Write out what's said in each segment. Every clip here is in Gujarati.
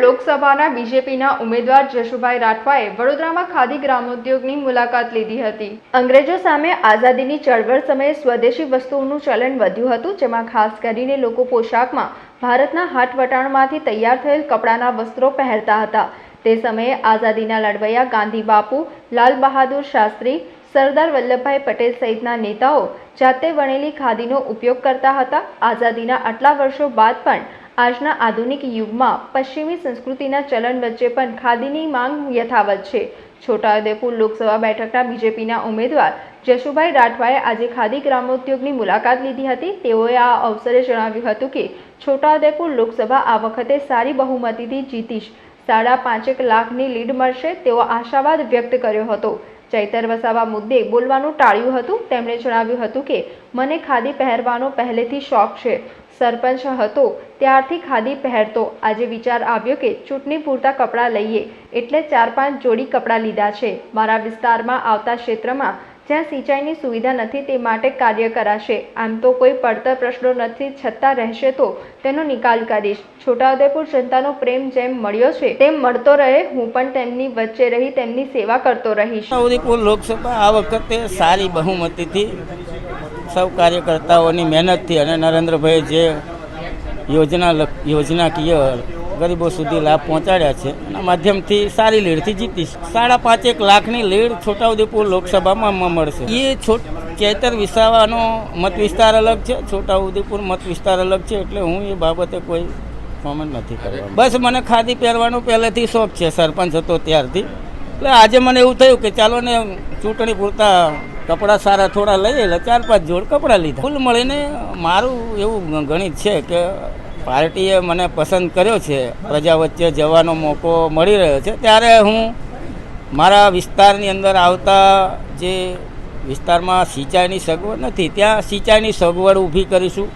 લોકસભાના બીજેપીના ઉમેદવાર જશુભાઈ રાઠવાએ વડોદરામાં ખાદી ગ્રામોદ્યોગની મુલાકાત લીધી હતી. અંગ્રેજો સામે આઝાદીની ચળવળ સમયે સ્વદેશી વસ્તુઓનું ચલણ વધ્યું હતું, જેમાં ખાસ કરીને લોકો પોશાકમાં ભારતના હાટવટાણમાંથી તૈયાર થયેલ કપડાના વસ્ત્રો પહેરતા હતા. તે સમયે આઝાદીના લડવૈયા ગાંધી બાપુ, લાલ બહાદુર શાસ્ત્રી, સરદાર વલ્લભભાઈ પટેલ સહિતના નેતાઓ જાતે વણેલી ખાદીનો ઉપયોગ કરતા હતા. આઝાદીના આટલા વર્ષો બાદ પણ આજના આધુનિક યુગમાં પશ્ચિમી સંસ્કૃતિના ચલણ વચ્ચે પણ ખાદીની માંગ યથાવત છે. છોટાઉદેપુર લોકસભા બેઠકના બીજેપીના ઉમેદવાર જશુભાઈ રાઠવાએ આજે ખાદી ગ્રામોદ્યોગની મુલાકાત લીધી હતી. તેઓએ આ અવસરે જણાવ્યું હતું કે, છોટાઉદેપુર લોકસભા આ વખતે સારી બહુમતીથી જીતીશ. સાડા પાંચેક લાખની લીડ મળશે તેવો આશાવાદ વ્યક્ત કર્યો હતો. ચૈતર વસાવા મુદ્દે બોલવાનું ટાળ્યું હતું. તેમણે જણાવ્યું હતું કે, મને ખાદી પહેરવાનો પહેલેથી શોખ છે. સરપંચ હતો, ત્યારથી ખાદી પહેરતો. આજે વિચાર આવ્યો કે, ચૂંટણી પૂરતા કપડાં લઈએ. એટલે ચાર પાંચ જોડી કપડાં લીધા છે. મારા વિસ્તારમાં આવતા ક્ષેત્રમાં જ્યાં સિંચાઈની સુવિધા નથી તે માટે કાર્ય કરાશે. આમ તો કોઈ પડતર પ્રશ્નો નથી, છતાં રહેશે તો તેનો નિકાલ કરીશ. છોટાઉદેપુર જનતાનો પ્રેમ જેમ મળ્યો છે, તેમ મળતો રહે. હું પણ તેમની વચ્ચે રહી, તેમની સેવા કરતો રહીશ. છોટાઉદેપુર લોકસભા આ વખતે સારી બહુમતીથી સૌ કાર્યકર્તાઓની મહેનતથી અને નરેન્દ્રભાઈ જે યોજના યોજનાકીય ગરીબો સુધી લાભ પહોંચાડ્યા છે. એના માધ્યમથી સારી લીડથી જીતીશ. સાડા પાંચેક લાખની લીડ છોટાઉદેપુર લોકસભામાં મળશે. એ છોટ, ચેતર વિસાવાનો મત વિસ્તાર અલગ છે. છોટાઉદેપુર મત વિસ્તાર અલગ છે એટલે હું એ બાબતે કોઈ કોમેન્ટ નથી કરવા બસ મને ખાદી પહેરવાનો પહેલેથી શોખ છે. સરપંચ હતો ત્યારથી. એટલે આજે મને એવું થયું કે ચાલો ને ચૂંટણી પૂરતા કપડાં સારા થોડા લઈએ. એટલે ચાર પાંચ જોડ કપડાં લીધા. ફૂલ મળીને મારું એવું ગણિત છે કે પાર્ટીએ મને પસંદ કર્યો છે. પ્રજા વચ્ચે જવાનો મોકો મળી રહ્યો છે. ત્યારે હું મારા વિસ્તારની અંદર આવતા જે વિસ્તારમાં સિંચાઈની સગવડ નથી, ત્યાં સિંચાઈની સગવડ ઊભી કરીશું.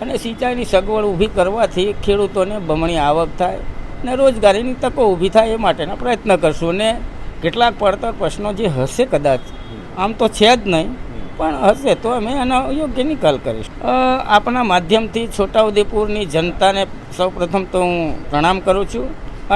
અને સિંચાઈની સગવડ ઊભી કરવાથી ખેડૂતોને બમણી આવક થાય ને રોજગારીની તકો ઊભી થાય એ માટેના પ્રયત્ન કરશું. અને કેટલાક પડતર પ્રશ્નો જે હશે કદાચ, આમ તો છે જ નહીં. પણ હશે, તો અમે એનો યોગ્ય નિકાલ કરીશું. આપણા માધ્યમથી છોટાઉદેપુરની જનતાને સૌપ્રથમ તો હું પ્રણામ કરું છું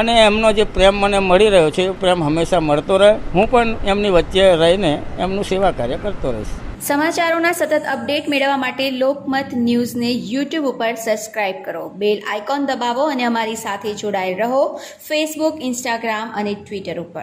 અને એમનો જે પ્રેમ મને મળી રહ્યો છે, એ પ્રેમ હંમેશા મળતો રહે. હું પણ એમની વચ્ચે રહીને એમનું સેવા કાર્ય કરતો રહીશ. સમાચારોના સતત અપડેટ મેળવવા માટે લોકમત ન્યૂઝને યુટ્યુબ ઉપર સબસ્ક્રાઇબ કરો. બેલ આઇકોન દબાવો અને અમારી સાથે જોડાયેલ રહો ફેસબુક, ઇન્સ્ટાગ્રામ અને ટ્વિટર ઉપર.